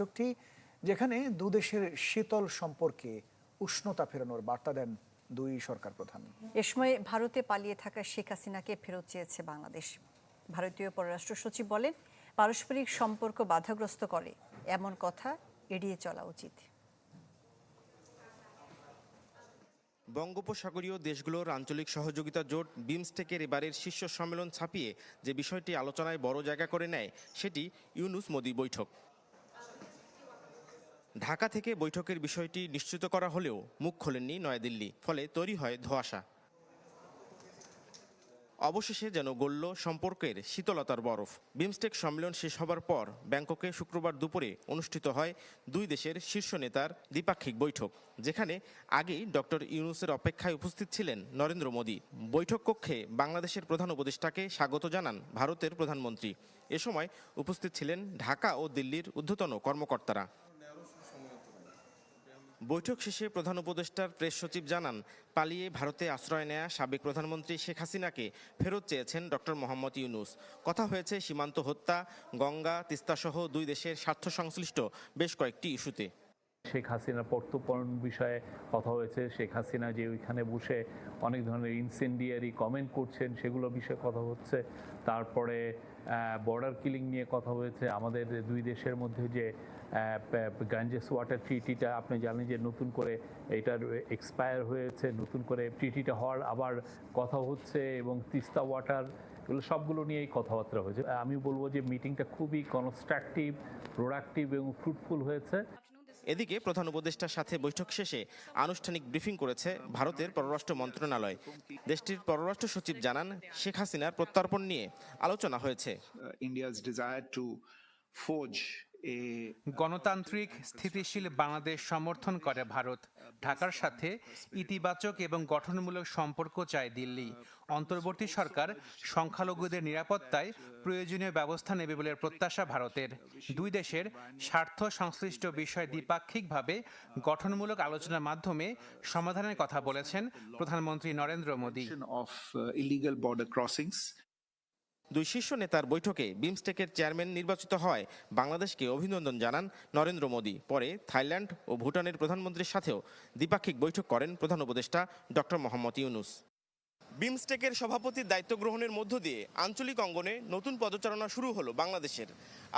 বৈঠকটি যেখানে দুদেশের শীতল সম্পর্কে উষ্ণতা ফেরানোর বার্তা দেন দুই সরকার প্রধান। এ সময় ভারতে পালিয়ে থাকা শেখ হাসিনাকে ফেরত চেয়েছে বাংলাদেশ। ভারতীয় পররাষ্ট্র সচিব বলেন পারস্পরিক সম্পর্ক বাধাগ্রস্ত করে এমন কথা এড়িয়ে চলা উচিত। বঙ্গোপসাগরীয় দেশগুলোর আঞ্চলিক সহযোগিতা জোট বিমস্টেকের এবারের শীর্ষ সম্মেলন ছাপিয়ে যে বিষয়টি আলোচনায় বড় জায়গা করে নেয় সেটি ইউনুস মোদি বৈঠক। ঢাকা থেকে বৈঠকের বিষয়টি নিশ্চিত করা হলেও মুখ খোলেননি নয়াদিল্লি, ফলে তৈরি হয় ধোঁয়াশা। অবশেষে যেন গড়ল সম্পর্কের শীতলতার বরফ। বিমস্টেক সম্মেলন শেষ হবার পর ব্যাংককে শুক্রবার দুপুরে অনুষ্ঠিত হয় দুই দেশের শীর্ষ নেতার দ্বিপাক্ষিক বৈঠক, যেখানে আগেই ডক্টর ইউনুসের অপেক্ষায় উপস্থিত ছিলেন নরেন্দ্র মোদী। বৈঠক কক্ষে বাংলাদেশের প্রধান উপদেষ্টাকে স্বাগত জানান ভারতের প্রধানমন্ত্রী। এ সময় উপস্থিত ছিলেন ঢাকা ও দিল্লির ঊর্ধ্বতন কর্মকর্তারা। বৈঠক শেষে প্রধান উপদেষ্টার প্রেস সচিব জানান, পালিয়ে ভারতে আশ্রয় নেয়া সাবেক প্রধানমন্ত্রী শেখ হাসিনাকে ফেরত চেয়েছেন ডক্টর মোহাম্মদ ইউনুস। কথা হয়েছে, সীমান্ত হত্যা, গঙ্গা, তিস্তাসহ দুই দেশের স্বার্থ সংশ্লিষ্ট বেশ কয়েকটি ইস্যুতে। শেখ হাসিনার প্রত্যর্পণ বিষয়ে কথা হয়েছে। শেখ হাসিনা যে ওইখানে বসে অনেক ধরনের ইনসেন্ডিয়ারি কমেন্ট করছেন, সেগুলো বিষয়ে কথা হচ্ছে। তারপরে বর্ডার কিলিং নিয়ে কথা হয়েছে। আমাদের দুই দেশের মধ্যে যে গাঞ্জেস ওয়াটার ট্রিটিটা আপনি জানেন যে নতুন করে এটার এক্সপায়ার হয়েছে নতুন করে ট্রিটিটা হওয়ার আবার কথা হচ্ছে এবং তিস্তা ওয়াটার এগুলো সবগুলো নিয়েই কথাবার্তা হয়েছে। আমি বলব যে মিটিংটা খুবই কনস্ট্রাকটিভ প্রোডাক্টিভ এবং ফ্রুটফুল হয়েছে। এদিকে প্রধান উপদেষ্টার সাথে বৈঠক শেষে আনুষ্ঠানিক ব্রিফিং করেছে ভারতের পররাষ্ট্র মন্ত্রণালয়। দেশটির পররাষ্ট্র সচিব জানান শেখ হাসিনার প্রত্যর্পণ নিয়ে আলোচনা হয়েছে। Desire to forge a গণতান্ত্রিক স্থিতিশীল বাংলাদেশ সমর্থন করে ভারত। ঢাকার সাথে ইতিবাচক এবং গঠনমূলক সম্পর্ক চায় দিল্লি। অন্তর্বর্তী সরকার সংখ্যালঘুদের নিরাপত্তায় প্রয়োজনীয় ব্যবস্থা নেবে বলে প্রত্যাশা ভারতের। দুই দেশের স্বার্থ সংশ্লিষ্ট বিষয় দ্বিপাক্ষিকভাবে গঠনমূলক আলোচনার মাধ্যমে সমাধানের কথা বলেছেন প্রধানমন্ত্রী নরেন্দ্র মোদী। দুই শীর্ষ নেতার বৈঠকে বিমস্টেকের চেয়ারম্যান নির্বাচিত হয়। বাংলাদেশকে অভিনন্দন জানান নরেন্দ্র মোদী। পরে থাইল্যান্ড ও ভুটানের প্রধানমন্ত্রীর সাথেও দ্বিপাক্ষিক বৈঠক করেন প্রধান উপদেষ্টা ডক্টর মোহাম্মদ ইউনুস। বিমস্টেকের সভাপতির দায়িত্ব গ্রহণের মধ্য দিয়ে আঞ্চলিক অঙ্গনে নতুন পদচারণা শুরু হলো বাংলাদেশের।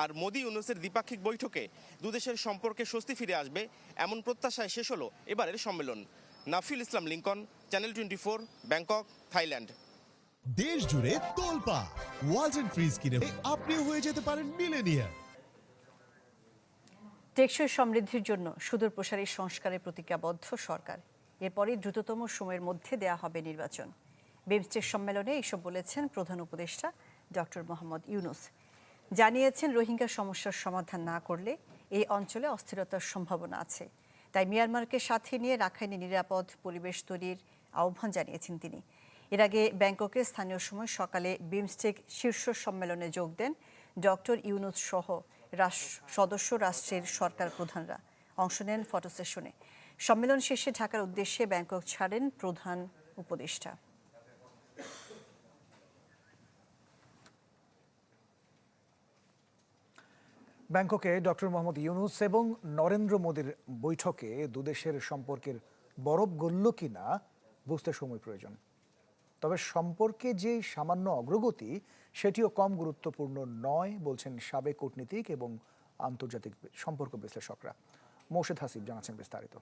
আর মোদি ইউনুসের দ্বিপাক্ষিক বৈঠকে দুদেশের সম্পর্কে স্বস্তি ফিরে আসবে এমন প্রত্যাশায় শেষ হলো এবারের সম্মেলন। Nafil Islam Lincoln channel twenty four, Bangkok, Thailand. দেশ জুড়ে তোলপা ওয়ালটন ফ্রিজ কিনে আপনিও হয়ে যেতে পারেন মিলেনিয়ার টেকসই সমৃদ্ধির জন্য সুদূর প্রসারী সংস্কারের প্রতিজ্ঞাবদ্ধ সরকার। এরপরই দ্রুততম সময়ের মধ্যে দেয়া হবে নির্বাচন। বিমস্টেক সম্মেলনে এসব বলেছেন প্রধান উপদেষ্টা ডক্টর মোহাম্মদ ইউনুস। জানিয়েছেন রোহিঙ্গা সমস্যার সমাধান না করলে এই অঞ্চলে অস্থিরতার সম্ভাবনা আছে। তাই মিয়ানমারকে সাথে নিয়ে রাখাইনে নিরাপদ পরিবেশ তৈরির আহ্বান জানিয়েছেন তিনি। এর আগে ব্যাংককে স্থানীয় সময় সকালে বিমস্টেক শীর্ষ সম্মেলনে যোগ দেন ডক্টর ইউনুস সহ সদস্য রাষ্ট্রের সরকার প্রধানরা। অংশ নেন ফটো সেশনে। সম্মেলন শেষে ঢাকার উদ্দেশ্যে ব্যাংকক ছাড়েন প্রধান উপদেষ্টা। ব্যাংককে ডক্টর মোহাম্মদ ইউনুস এবং নরেন্দ্র মোদীর বৈঠকে দুদেশের সম্পর্কের বরফ গলল কিনা বুঝতে সময় প্রয়োজন। তবে সম্পর্কে যে সামান্য অগ্রগতি, সেটিও কম গুরুত্বপূর্ণ নয়, বলছেন সাবেক কূটনীতিক এবং আন্তর্জাতিক সম্পর্ক বিশ্লেষকরা। মোর্শেদ হাসিব জানাচ্ছেন বিস্তারিত।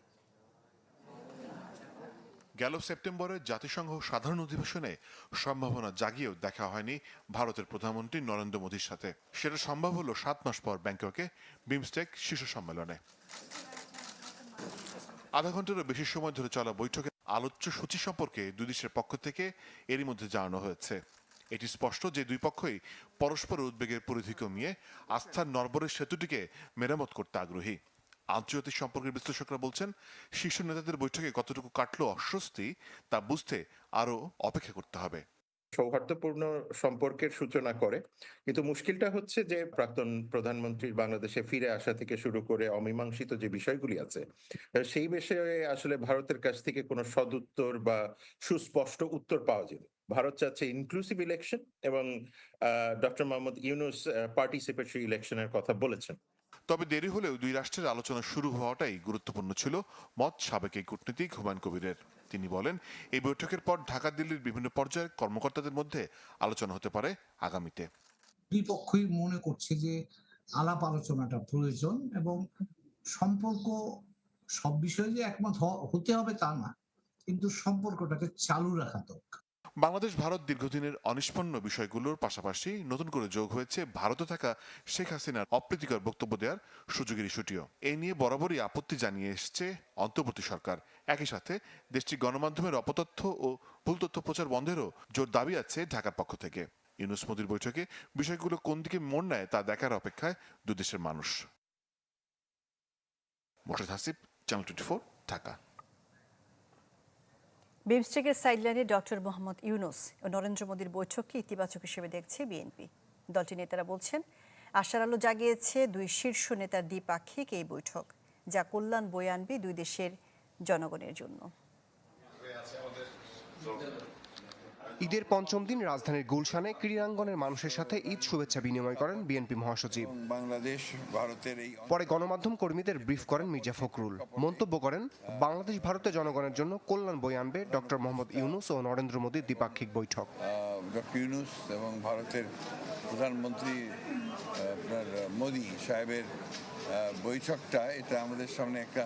গেল সেপ্টেম্বরে জাতিসংঘ সাধারণ অধিবেশনে সম্ভাবনা জাগিয়েও দেখা হয়নি ভারতের প্রধানমন্ত্রী নরেন্দ্র মোদীর সাথে। সেটা সম্ভব হলো সাত মাস পর ব্যাংককে বিমস্টেক শীর্ষ সম্মেলনে। আধা ঘন্টারও বেশি সময় ধরে চলা বৈঠকে আলোচ্য সূচি সম্পর্কে দুই দেশের পক্ষ থেকে এরই মধ্যে জানানো হয়েছে। এটি স্পষ্ট যে দুই পক্ষই পরস্পর উদ্বেগের পরিধি কমিয়ে আস্থার নরবরের সেতুটিকে মেরামত করতে আগ্রহী। আন্তর্জাতিক সম্পর্কের বিশ্লেষকরা বলছেন, শীর্ষ নেতাদের বৈঠকে কতটুকু কাটলো অস্বস্তি তা বুঝতে আরও অপেক্ষা করতে হবে। সৌহার্দ্যপূর্ণ সম্পর্কের সূচনা করে। কিন্তু মুশকিলটা হচ্ছে যে, প্রাক্তন প্রধানমন্ত্রীর বাংলাদেশে ফিরে আসা থেকে শুরু করে অমীমাংসিত যে বিষয়গুলি আছে সেই বিষয়ে আসলে ভারতের কাছ থেকে কোনো সদুত্তর বা সুস্পষ্ট উত্তর পাওয়া যাবে ভারত চাচ্ছে ইনক্লুসিভ ইলেকশন এবং ডক্টর মোহাম্মদ ইউনুস পার্টিসিপেটরি ইলেকশনের কথা বলেছেন। তবে দেরি হলেও দুই রাষ্ট্রের আলোচনা শুরু হওয়াটাই গুরুত্বপূর্ণ ছিল, মত সাবেক এই কূটনীতিক হুমায়ুন কবিরের। তিনি বলেন, এই বৈঠকের পর ঢাকা, দিল্লির বিভিন্ন পর্যায়ের কর্মকর্তাদের মধ্যে আলোচনা হতে পারে আগামীতে। দুই পক্ষই মনে করছে যে আলাপ আলোচনাটা প্রয়োজন এবং সম্পর্ক সব বিষয়ে যে একমত হতে হবে তা না, কিন্তু সম্পর্কটাকে চালু রাখা দরকার। বাংলাদেশ ভারত দীর্ঘদিনের অনিষ্পন্ন বিষয়গুলোর পাশাপাশি নতুন করে যোগ হয়েছে ভারতে থাকা শেখ হাসিনার অপ্রীতিকর বক্তব্য দেওয়ার সুযোগের ইস্যুটিও। এই নিয়ে বরাবরই আপত্তি জানিয়ে এসছে অন্তর্বর্তী সরকার। একই সাথে দেশটির গণমাধ্যমের অপতথ্য ও ভুল তথ্য প্রচার বন্ধেরও জোর দাবি আছে ঢাকার পক্ষ থেকে। ইউনুস মোদির বৈঠকে বিষয়গুলো কোন দিকে মোড় নেয় তা দেখার অপেক্ষায় দুদেশের মানুষ। Morshed Hasib channel twenty Dhaka. বিমস্টেকের সাইডলাইনে ডক্টর মোহাম্মদ ইউনুস ও নরেন্দ্র মোদীর বৈঠককে ইতিবাচক হিসেবে দেখছে বিএনপি। দলটির নেতারা বলছেন, আশার আলো জাগিয়েছে দুই শীর্ষ নেতার দ্বিপাক্ষিক এই বৈঠক, যা কল্যাণ বয়ে আনবে দুই দেশের জনগণের জন্য। ঈদের পঞ্চম দিন রাজধানীর গুলশানে ক্রীড়াঙ্গনের মানুষের সাথে ঈদ শুভেচ্ছা বিনিময় করেন বিএনপি মহাসচিব। বাংলাদেশ ভারতের এই পরে গণমাধ্যম কর্মীদের ব্রিফ করেন মির্জা ফখরুল। মন্তব্য করেন বাংলাদেশ ভারতের জনগণের জন্য কল্যাণ বই আনবে ডক্টর মোহাম্মদ ইউনুস ও নরেন্দ্র মোদীর দ্বিপাক্ষিক বৈঠক। ডক্টর ইউনুস এবং ভারতের প্রধানমন্ত্রী আপনার মোদি সাহেবের বৈঠকটা এটা আমাদের সামনে একটা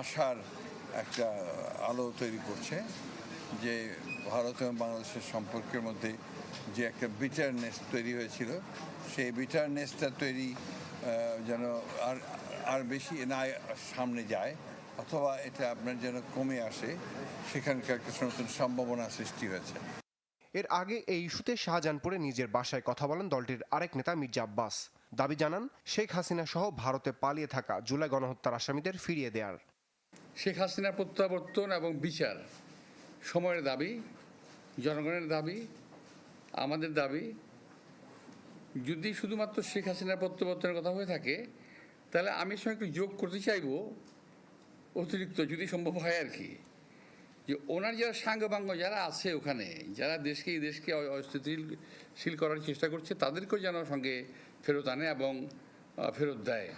আশার একটা আলো তৈরি করছে যে ভারত এবং বাংলাদেশের সম্পর্কের মধ্যে যে একটা বিটারনেস তৈরি হয়েছিল সেই বিটারনেসটা তৈরি যেন আর আর বেশি না সামনে যায় অথবা এটা আপনার যেন কমে আসে সেখানকার কিছু নতুন সম্ভাবনা সৃষ্টি হয়েছে। এর আগে এই ইস্যুতে শাহজাহানপুরে নিজের বাসায় কথা বলেন দলটির আরেক নেতা মির্জা আব্বাস। দাবি জানান শেখ হাসিনা সহ ভারতে পালিয়ে থাকা জুলাই গণহত্যার আসামিদের ফিরিয়ে দেওয়ার শেখ হাসিনার প্রত্যাবর্তন এবং বিচার সময়ের দাবি জনগণের দাবি, আমাদের দাবি, যদি শুধুমাত্র শেখ হাসিনার প্রত্যাবর্তনের কথা হয়ে থাকে, তাহলে আমি সঙ্গে একটু যোগ করতে চাইব, অতিরিক্ত যদি সম্ভব হয় আর কি। যে ওনার যারা সাঙ্গবাঙ্গ যারা আছে ওখানে, যারা দেশকে, এই দেশকে অস্থিতিশীল করার চেষ্টা করছে, তাদেরকেও যেন সঙ্গে ফেরত আনে এবং ফেরত দেয়।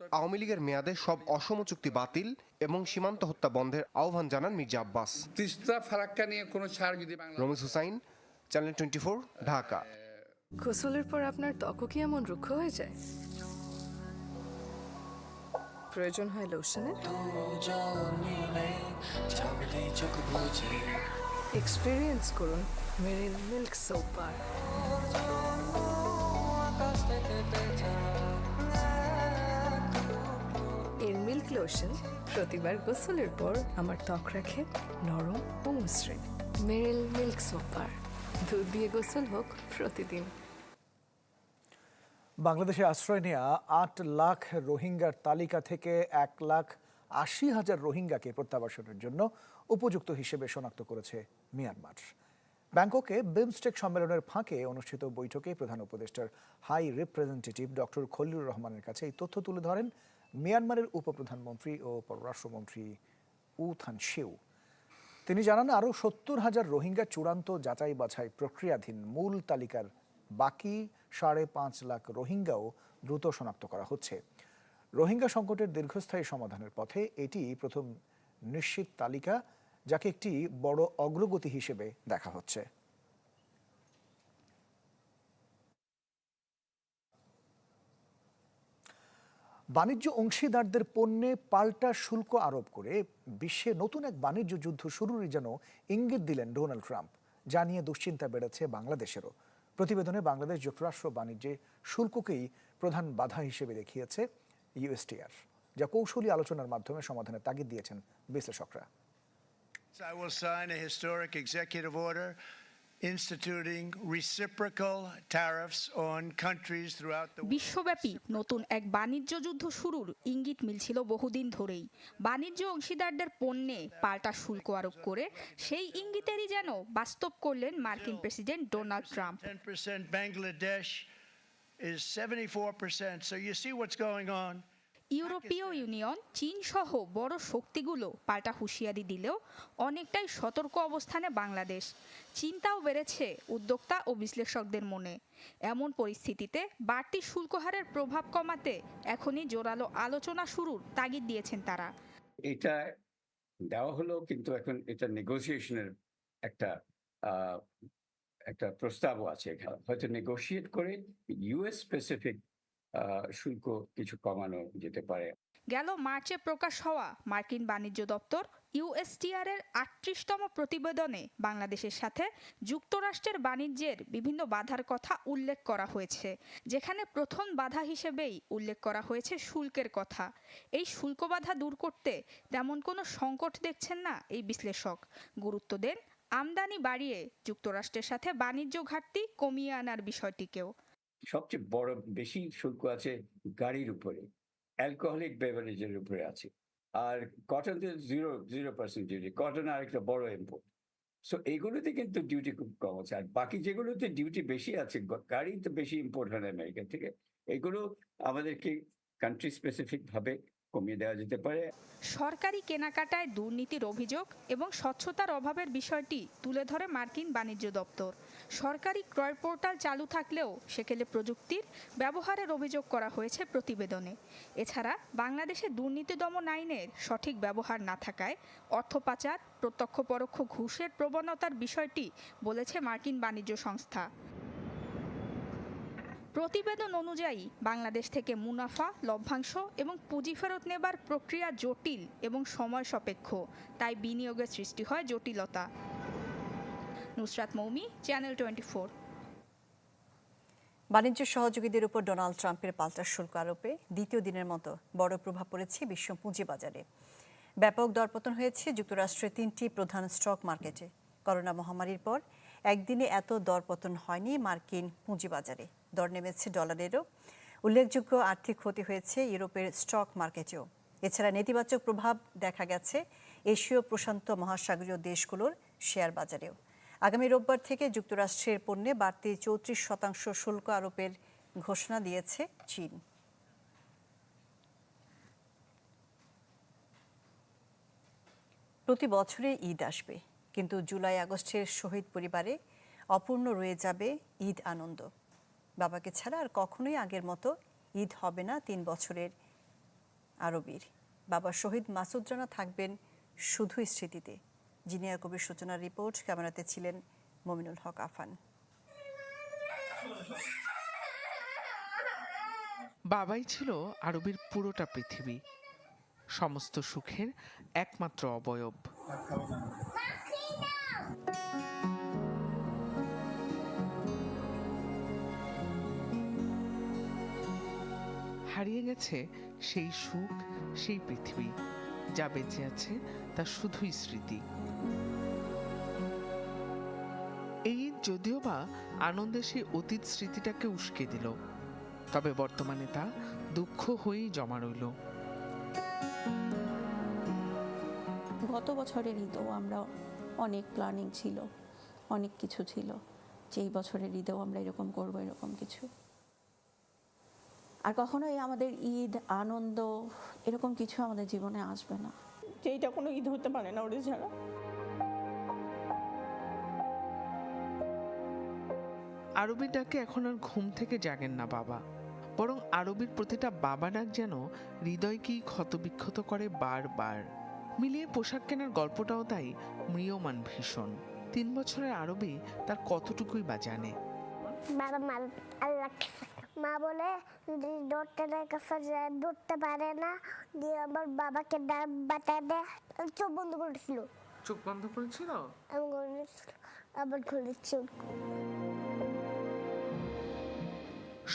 আওয়ামী লীগের মেয়াদে সব অসম চুক্তি বাতিল এবং সীমান্ত হত্যা বন্ধের আহ্বান জানান মির্জা আব্বাস। তিস্তা ফারাক্কা নিয়ে কোনো ছাড় যদি বাংলা রমিজ হুসাইন চ্যানেল টোয়েন্টি ঢাকা। গোসলের পর আপনার ত্বকও কি এমন রুক্ষ হয়ে যায়? প্রয়োজন হয় লোশনের এক্সপিরিয়েন্স করুন মেরিল মিল্ক সোপার এর মিল্ক লোশন প্রতিবার গোসলের পর আমার ত্বক রাখে নরম ও মসৃণ। মেরিল মিল্ক সোপার দুধ দিয়ে গোসল হোক প্রতিদিন। বাংলাদেশে আশ্রয় নেওয়া আট লাখ রোহিঙ্গার তালিকা থেকে এক লাখ আশি হাজার রোহিঙ্গাকে প্রত্যাবাসনের জন্য উপযুক্ত হিসেবে শনাক্ত করেছে মিয়ানমার। ব্যাংককে বিমস্টেক সম্মেলনের ফাঁকে অনুষ্ঠিত বৈঠকে প্রধান উপদেষ্টার হাই রিপ্রেজেন্টেটিভ ডক্টর খলিলুর রহমানের কাছে এই তথ্য তুলে ধরেন মিয়ানমারের উপপ্রধানমন্ত্রী ও পররাষ্ট্রমন্ত্রী উ থান শিউ তিনি জানান, আরও সত্তর হাজার রোহিঙ্গা চূড়ান্ত যাচাই বাছাই প্রক্রিয়াধীন মূল তালিকার বাকি সাড়ে পাঁচ লাখ রোহিঙ্গাও দ্রুত শনাক্ত করা হচ্ছে। রোহিঙ্গা সংকটের দীর্ঘস্থায়ী সমাধানের পথে এটি প্রথম নিশ্চিত তালিকা, যাকে একটি বড় অগ্রগতি হিসেবে দেখা হচ্ছে। বাণিজ্য অংশীদারদের পণ্যে পাল্টা শুল্ক আরোপ করে বিশ্বে নতুন এক বাণিজ্য যুদ্ধ শুরুরই যেন ইঙ্গিত দিলেন ডোনাল্ড ট্রাম্প, যা নিয়ে দুশ্চিন্তা বেড়েছে বাংলাদেশেরও। প্রতিবেদনে বাংলাদেশ যুক্তরাষ্ট্র বাণিজ্যে শুল্ককেই প্রধান বাধা হিসেবে দেখিয়েছে ইউএসটিআর যা কৌশলী আলোচনার মাধ্যমে সমাধানের তাগিদ দিয়েছেন বিশ্লেষকরা। Instituting reciprocal tariffs on countries throughout the world. বিশ্বব্যাপী নতুন এক বাণিজ্য যুদ্ধ শুরুর ইঙ্গিত মিলছিল বহুদিন ধরেই বাণিজ্য অংশীদারদের পণ্যে পাল্টা শুল্ক আরোপ করে সেই ইঙ্গিতেরই যেন বাস্তব করলেন মার্কিন president Donald Trump 10% Bangladesh is 74%. So you see what's going on. ইউরোপীয় ইউনিয়ন চীন সহ বড় শক্তিগুলো পাল্টা হুঁশিয়ারি দিলেও অনেকটাই সতর্ক অবস্থানে বাংলাদেশ। চিন্তাও বেড়েছে উদ্যোক্তা ও বিশ্লেষকদের মনে। এমন পরিস্থিতিতে বাড়তি শুল্ক হারের প্রভাব কমাতে এখনই জোরালো আলোচনা শুরুর তাগিদ দিয়েছেন তারা। এটা দেওয়া হলো কিন্তু এখন এটা নেগোসিয়েশনের একটা আহ, একটা প্রস্তাবও আছে এখানে। হয়তো নেগোশিয়েট করে ইউএস স্পেসিফিক শুল্ক কিছু কমানো যেতে পারে। গেল মার্চে প্রকাশ হওয়া মার্কিন বাণিজ্য দপ্তর ইউএসটিআর এর আটত্রিশতম প্রতিবেদনে বাংলাদেশের সাথে যুক্তরাষ্ট্রের বাণিজ্যের বিভিন্ন বাধার কথা উল্লেখ করা হয়েছে, যেখানে প্রথম বাধা হিসেবেই উল্লেখ করা হয়েছে শুল্কের কথা। এই শুল্ক বাধা দূর করতে তেমন কোনো সংকট দেখছেন না এই বিশ্লেষক। গুরুত্ব দেন, আমদানি বাড়িয়ে যুক্তরাষ্ট্রের সাথে বাণিজ্য ঘাটতি কমিয়ে আনার বিষয়টিকেও। সবচেয়ে বড়, বেশি শুল্ক আছে গাড়ির উপরে অ্যালকোহলিক বেভারেজের উপরে আছে। আর কটন তো zero zero percent duty cotton আর একটা বড় ইম্পোর্ট সো এগুলোতে কিন্তু ডিউটি খুব কম আছে। আর বাকি যেগুলোতে ডিউটি বেশি আছে গাড়ি তো বেশি ইম্পোর্ট হয় আমেরিকা থেকে। এগুলো আমাদেরকে কান্ট্রি স্পেসিফিক ভাবে কমিয়ে দেওয়া যেতে পারে। সরকারি কেনাকাটায় দুর্নীতির অভিযোগ এবং স্বচ্ছতার অভাবের বিষয়টি তুলে ধরে মার্কিন বাণিজ্য দপ্তর। সরকারি ক্রয় পোর্টাল চালু থাকলেও সেখানে প্রযুক্তির ব্যবহারের অভিযোগ করা হয়েছে প্রতিবেদনে। এছাড়া বাংলাদেশে দুর্নীতি দমন আইনের সঠিক ব্যবহার না থাকায় অর্থ পাচার, প্রত্যক্ষ পরোক্ষ ঘুষের প্রবণতার বিষয়টি বলেছে মার্কিন বাণিজ্য সংস্থা। প্রতিবেদন অনুযায়ী, বাংলাদেশ থেকে মুনাফা, লভ্যাংশ এবং পুঁজি ফেরত নেবার প্রক্রিয়া জটিল এবং সময় সাপেক্ষ, তাই বিনিয়োগের সৃষ্টি হয় জটিলতা। Nusrat Moumi channel twenty four বাণিজ্য সহযোগীদের উপর ডোনাল্ড ট্রাম্পের পাল্টা শুল্ক আরোপে দ্বিতীয় দিনের মতো বড় প্রভাব পড়েছে বিশ্ব পুঁজিবাজারে। ব্যাপক দরপতন হয়েছে যুক্তরাষ্ট্রের তিনটি প্রধান স্টক মার্কেটে। করোনা মহামারীর পর একদিনে এত দরপতন হয়নি মার্কিন পুঁজিবাজারে। দর নেমেছে ডলারেরও। উল্লেখযোগ্য আর্থিক ক্ষতি হয়েছে ইউরোপের স্টক মার্কেটেও। এছাড়া নেতিবাচক প্রভাব দেখা গেছে এশীয় প্রশান্ত মহাসাগরীয় দেশগুলোর শেয়ার বাজারেও। আগামী রোববার থেকে যুক্তরাষ্ট্রের পণ্যে বাড়তি চৌত্রিশ শতাংশ শুল্ক আরোপের ঘোষণা দিয়েছে চীন। প্রতি বছরে ঈদ আসবে, কিন্তু জুলাই আগস্টের শহীদ পরিবারে অপূর্ণ রয়ে যাবে ঈদ আনন্দ। বাবাকে ছাড়া আর কখনোই আগের মতো ঈদ হবে না তিন বছরের আরবির। বাবা শহীদ মাসুদ রানা থাকবেন শুধু স্মৃতিতে। জিনিয়া কবির সূচনার রিপোর্ট, ক্যামেরাতে ছিলেন মমিনুল হক আফান। বাবাই ছিল আরবির পুরোটা পৃথিবী, সমস্ত সুখের একমাত্র অবয়ব। হারিয়ে গেছে সেই সুখ, সেই পৃথিবী, যা বেঁচে আছে তা শুধুই স্মৃতি। এই যদিও বা আনন্দে সেই অতীত স্মৃতিটাকে উস্কে দিল, তবে বর্তমানে তা দুঃখ হয়েই জমা রইল। গত বছরের ঈদেও আমরা অনেক প্ল্যানিং ছিল, অনেক কিছু ছিল। যে এই বছরের ঈদেও আমরা এরকম করব, এরকম কিছু। আর কখনোই আমাদের ঈদ আনন্দ এরকম কিছু আমাদের জীবনে আসবে না। যে এটা কোনো ঈদ হতে পারে না ওদের ছাড়া। আরবি ডাকে এখন আর ঘুম থেকে জাগেন না বাবা। বরং আরবির প্রতিটা বাবা ডাক যেন হৃদয়কেই ক্ষতবিক্ষত করে বারবার। মিলিয়ে পোশাক কেনার গল্পটাও তাই ম্রিয়মান ভীষণ। তিন বছরের আরবি তার কতটুকুই বা জানে? বাবা আল্লাহ মা বলে ডক্টরের কাছে যায় ধরতে পারে না দিয়ে আমার বাবাকে ডাক বাতা দেয় চোখ বন্ধ করেছিল। চোখ বন্ধ করেছিল? আমি করেছিল আবার খুলেছি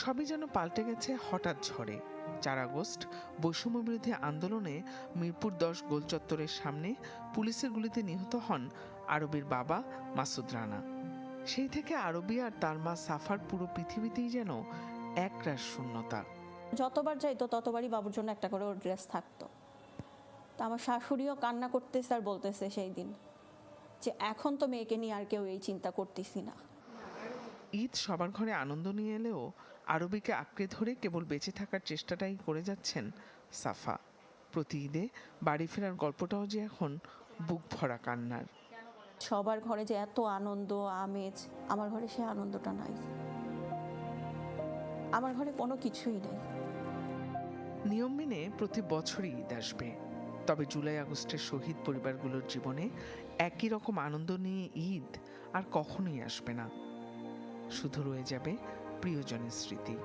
সবই যেন পাল্টে গেছে হঠাৎ ঝড়ে। চার আগস্ট বৈষম্য বিরোধী আন্দোলনে মিরপুর দশ গোল চত্বরের সামনে পুলিশের গুলিতে নিহত হন আরবির বাবা মাসুদ রানা। সেই থেকে আরবি আর তার মা সাফার পুরো পৃথিবীতেই যেন একরাশ শূন্যতা। যতবার যাইতো ততবারই বাবুর জন্য একটা করে ওর ড্রেস থাকতো। তা আমার শাশুড়িও কান্না করতেছে আর বলতেছে সেই দিন যে এখন তো মেয়েকে নিয়ে আর কেউ এই চিন্তা করতেছি না। ঈদ সবার ঘরে আনন্দ নিয়ে এলেও আরবিকে আঁকড়ে ধরে কেবল বেঁচে থাকার চেষ্টাটাই করে যাচ্ছেন সাফা। প্রতি ঈদে বাড়ি ফেরার গল্পটাও যে এখন বুক ভরা কান্নার। সবার ঘরে যে এত আনন্দ আমেজ আমার ঘরে সে আনন্দটা নাই। আমার ঘরে কোনো কিছুই নেই। নিয়ম মেনে প্রতি বছরই ঈদ আসবে। তবে জুলাই আগস্টের শহীদ পরিবারগুলোর জীবনে একই রকম আনন্দ নিয়ে ঈদ আর কখনোই আসবে না। শুধু রয়ে যাবে প্রিয়জনের স্মৃতি।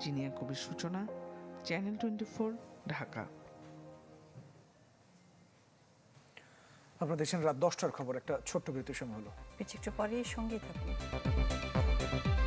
জিনিয়া কবির সূচনা চ্যানেল টোয়েন্টি ফোর ঢাকা। আপনারা দেখছেন রাত দশটার খবর একটা ছোট্ট বিরতির সময় হলো। একটু পরে সঙ্গেই থাকুন। あ。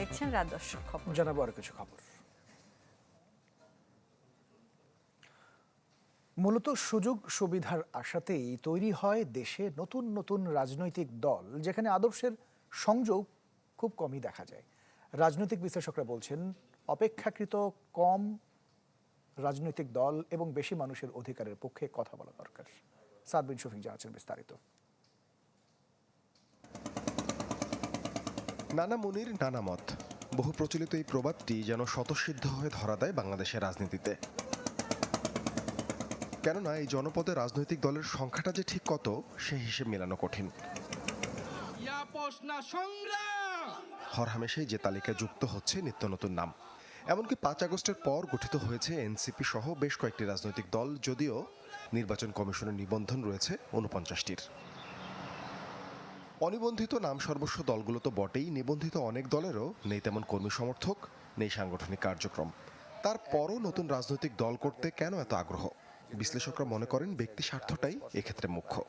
দেখছেন রাত দর্শক খবর। জানাব আরও কিছু খবর। মূলত সুযোগ সুবিধার আশাতেই তৈরি হয় দেশে নতুন নতুন রাজনৈতিক দল, যেখানে আদর্শের সংযোগ খুব কমই দেখা যায়। রাজনৈতিক বিশ্লেষকরা বলছেন, অপেক্ষাকৃত কম রাজনৈতিক দল এবং বেশি মানুষের অধিকারের পক্ষে কথা বলা দরকার। সাদবিন শফিক জানাচ্ছেন বিস্তারিত। নানা মুনির নানা মত। বহু প্রচলিত এই প্রবাদটি যেন স্বতঃসিদ্ধ হয়ে ধরা দেয় বাংলাদেশের রাজনীতিতে। কেননা এই জনপদে রাজনৈতিক দলের সংখ্যাটা যে ঠিক কত সে হিসেব মেলানো কঠিন। হরহামেশাই যে তালিকায় যুক্ত হচ্ছে নিত্য নতুন নাম। এমনকি পাঁচ আগস্টের পর গঠিত হয়েছে এনসিপি সহ বেশ কয়েকটি রাজনৈতিক দল যদিও নির্বাচন কমিশনের নিবন্ধন রয়েছে উনপঞ্চাশটির অনিবন্ধিত নাম সর্বস্ব দলগুলো তো বটেই। নিবন্ধিত অনেক দলেরও নেই তেমন কর্মী সমর্থক, নেই সাংগঠনিক কার্যক্রম। তারপরও নতুন রাজনৈতিক দল করতে কেন এত আগ্রহ? বিশ্লেষকরা মনে করেন ব্যক্তি স্বার্থটাই এক্ষেত্রে মুখ্য।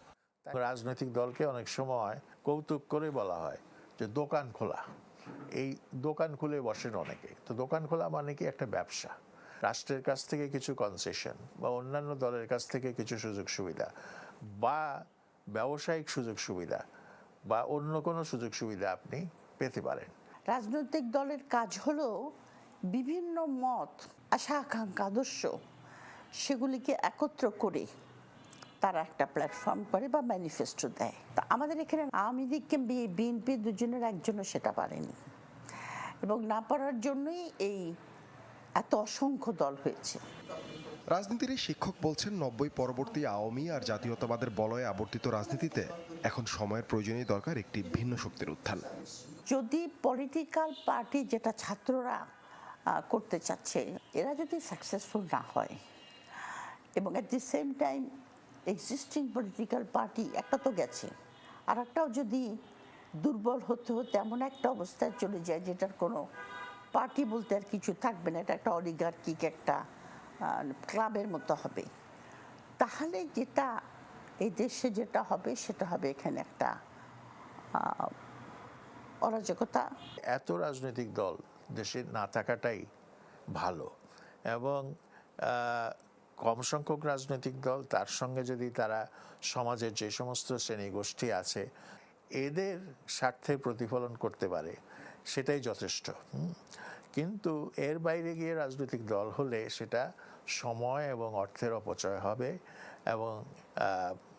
রাজনৈতিক দলকে অনেক সময় কৌতুক করে বলা হয় যে দোকান খোলা। এই দোকান খুলে বসেন অনেকে। তো দোকান খোলা মানে কি? একটা ব্যবসা। রাষ্ট্রের কাছ থেকে কিছু কনসেশন বা অন্যান্য দলের কাছ থেকে কিছু সুযোগ সুবিধা বা ব্যবসায়িক সুযোগ সুবিধা। বা অন্য কোনো সুযোগ সুবিধা আপনি পেতে পারেন। রাজনৈতিক দলের কাজ হলো বিভিন্ন মত, আশা, আকাঙ্ক্ষা, আদর্শ সেগুলিকে একত্র করে তারা একটা প্ল্যাটফর্ম করে বা ম্যানিফেস্টো দেয়। তা আমাদের এখানে আওয়ামী লীগকে বিএনপি দুজনের একজনও সেটা পারেনি। এবং না পারার জন্যই এই এত অসংখ্য দল হয়েছে। রাজনীতির শিক্ষক বলছেন নব্বই পরবর্তী আওয়ামী আর জাতীয়তাবাদের বলয়ে আবর্তিত রাজনীতিতে এখন সময়ের প্রয়োজনীয় দরকার একটি ভিন্ন শক্তির উত্থান। যদি পলিটিক্যাল পার্টি যেটা ছাত্ররা করতে চাচ্ছে, এরা যদি সাকসেসফুল না হয়, এবং at the same time existing political party একটা তো গেছে আর একটাও যদি দুর্বল হতে হতে এমন একটা অবস্থায় চলে যায়, যেটার কোনো পার্টি বলতে আর কিছু থাকবে না, এটা একটা অলিগার্কিক একটা ক্লাবের মতো হবে। তাহলে যেটা এই দেশে যেটা হবে, সেটা হবে এখানে একটা অরাজকতা। এত রাজনৈতিক দল দেশে না থাকাটাই ভালো এবং কম সংখ্যক রাজনৈতিক দল, তার সঙ্গে যদি তারা সমাজের যে সমস্ত শ্রেণি গোষ্ঠী আছে, এদের স্বার্থে প্রতিফলন করতে পারে, সেটাই যথেষ্ট কিন্তু এর বাইরে গিয়ে রাজনৈতিক দল হলে সেটা সময় এবং অর্থের অপচয় হবে এবং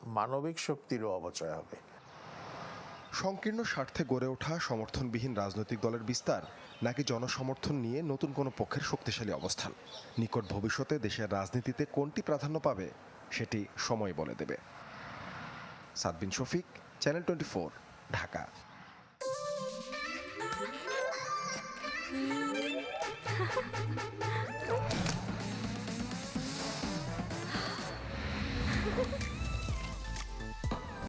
মানবিক শক্তিরও অপচয় হবে। সংকীর্ণ স্বার্থে গড়ে ওঠা সমর্থনবিহীন রাজনৈতিক দলের বিস্তার নাকি জনসমর্থন নিয়ে নতুন কোনো পক্ষের শক্তিশালী অবস্থান? নিকট ভবিষ্যতে দেশের রাজনীতিতে কোনটি প্রাধান্য পাবে সেটি সময় বলে দেবে। Sadbin Shafiq channel twenty four Dhaka.